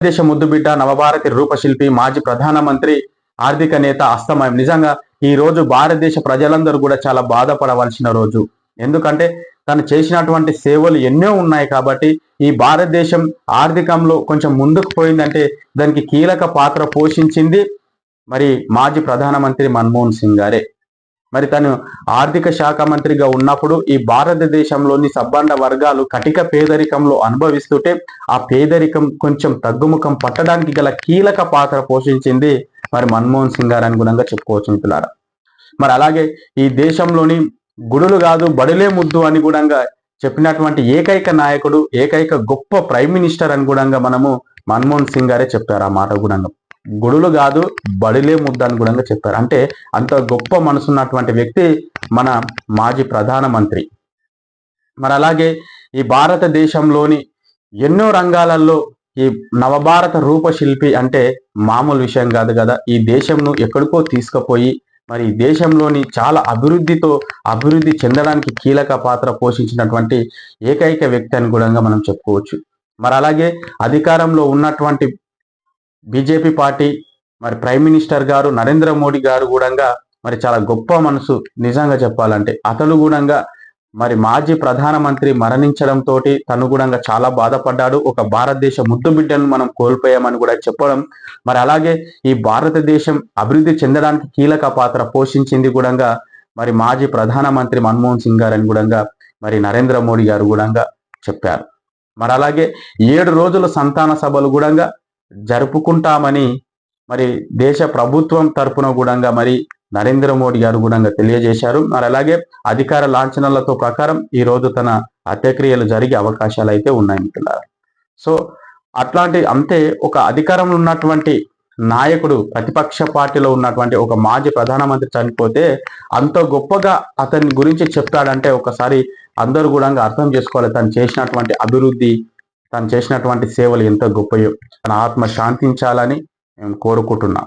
దేశ ముద్దుబిడ్డ నవభారతి రూపశిల్పి మాజీ ప్రధానమంత్రి ఆర్థిక నేత అస్తమయం. నిజంగా ఈ రోజు భారతదేశ ప్రజలందరూ కూడా చాలా బాధపడవలసిన రోజు. ఎందుకంటే తను చేసినటువంటి సేవలు ఎన్నో ఉన్నాయి కాబట్టి ఈ భారతదేశం ఆర్థికంలో కొంచెం ముందుకు పోయిందంటే దానికి కీలక పాత్ర పోషించింది మరి మాజీ ప్రధానమంత్రి మన్మోహన్ సింగ్ గారే. మరి తను ఆర్థిక శాఖ మంత్రిగా ఉన్నప్పుడు ఈ భారతదేశంలోని సబ్బండ వర్గాలు కటిక పేదరికంలో అనుభవిస్తుంటే ఆ పేదరికం కొంచెం తగ్గుముఖం పట్టడానికి గల కీలక పాత్ర పోషించింది మరి మన్మోహన్ సింగ్ గారు అనుగుణంగా చెప్పుకోవచ్చు మిత్రులారా. మరి అలాగే ఈ దేశంలోని గుడులు కాదు బడులే ముద్దు అని చెప్పినటువంటి ఏకైక నాయకుడు ఏకైక గొప్ప ప్రైమ్ మినిస్టర్ అని మనము మన్మోహన్ సింగ్ గారే చెప్పారు ఆ మాట గుణంగా గుడులు కాదు బడిలే ముద్ద అని కూడా చెప్పారు. అంటే అంత గొప్ప మనసున్నటువంటి వ్యక్తి మన మాజీ ప్రధానమంత్రి. మరి అలాగే ఈ భారతదేశంలోని ఎన్నో రంగాలలో ఈ నవభారత రూపశిల్పి అంటే మామూలు విషయం కాదు కదా. ఈ దేశంను ఎక్కడికో తీసుకుపోయి మరి దేశంలోని చాలా అభివృద్ధితో అభివృద్ధి చెందడానికి కీలక పాత్ర పోషించినటువంటి ఏకైక వ్యక్తి అని మనం చెప్పుకోవచ్చు. మరి అలాగే అధికారంలో ఉన్నటువంటి బీజేపీ పార్టీ మరి ప్రైమ్ మినిస్టర్ గారు నరేంద్ర మోడీ గారు కూడా మరి చాలా గొప్ప మనసు నిజంగా చెప్పాలంటే. అతను కూడా మరి మాజీ ప్రధానమంత్రి మరణించడంతో తను కూడా చాలా బాధపడ్డాడు. ఒక భారతదేశ ముద్దు బిడ్డను మనం కోల్పోయామని కూడా చెప్పడం. మరి అలాగే ఈ భారతదేశం అభివృద్ధి చెందడానికి కీలక పాత్ర పోషించింది కూడా మరి మాజీ ప్రధానమంత్రి మన్మోహన్ సింగ్ గారు అని కూడా మరి నరేంద్ర మోడీ గారు కూడా చెప్పారు. మరి అలాగే ఏడు రోజుల సంతాన సభలు కూడా జరుపుకుంటామని మరి దేశ ప్రభుత్వం తరపున కూడా మరి నరేంద్ర మోడీ గారు కూడా తెలియజేశారు. మరి అలాగే అధికార లాంఛనాలతో ప్రకారం ఈ రోజు తన అంత్యక్రియలు జరిగే అవకాశాలు అయితే ఉన్నాయి మిత్రులారా సో అట్లాంటి అంతే ఒక అధికారంలో ఉన్నటువంటి నాయకుడు ప్రతిపక్ష పార్టీలో ఉన్నటువంటి ఒక మాజీ ప్రధానమంత్రి చనిపోతే అంత గొప్పగా అతని గురించి చెప్తాడంటే ఒకసారి అందరూ కూడా అర్థం చేసుకోవాలి. తను చేసినటువంటి అభివృద్ధి తను చేసినటువంటి సేవలు ఎంత గొప్పయో తన ఆత్మ శాంతించాలని మేము కోరుకుంటున్నాం.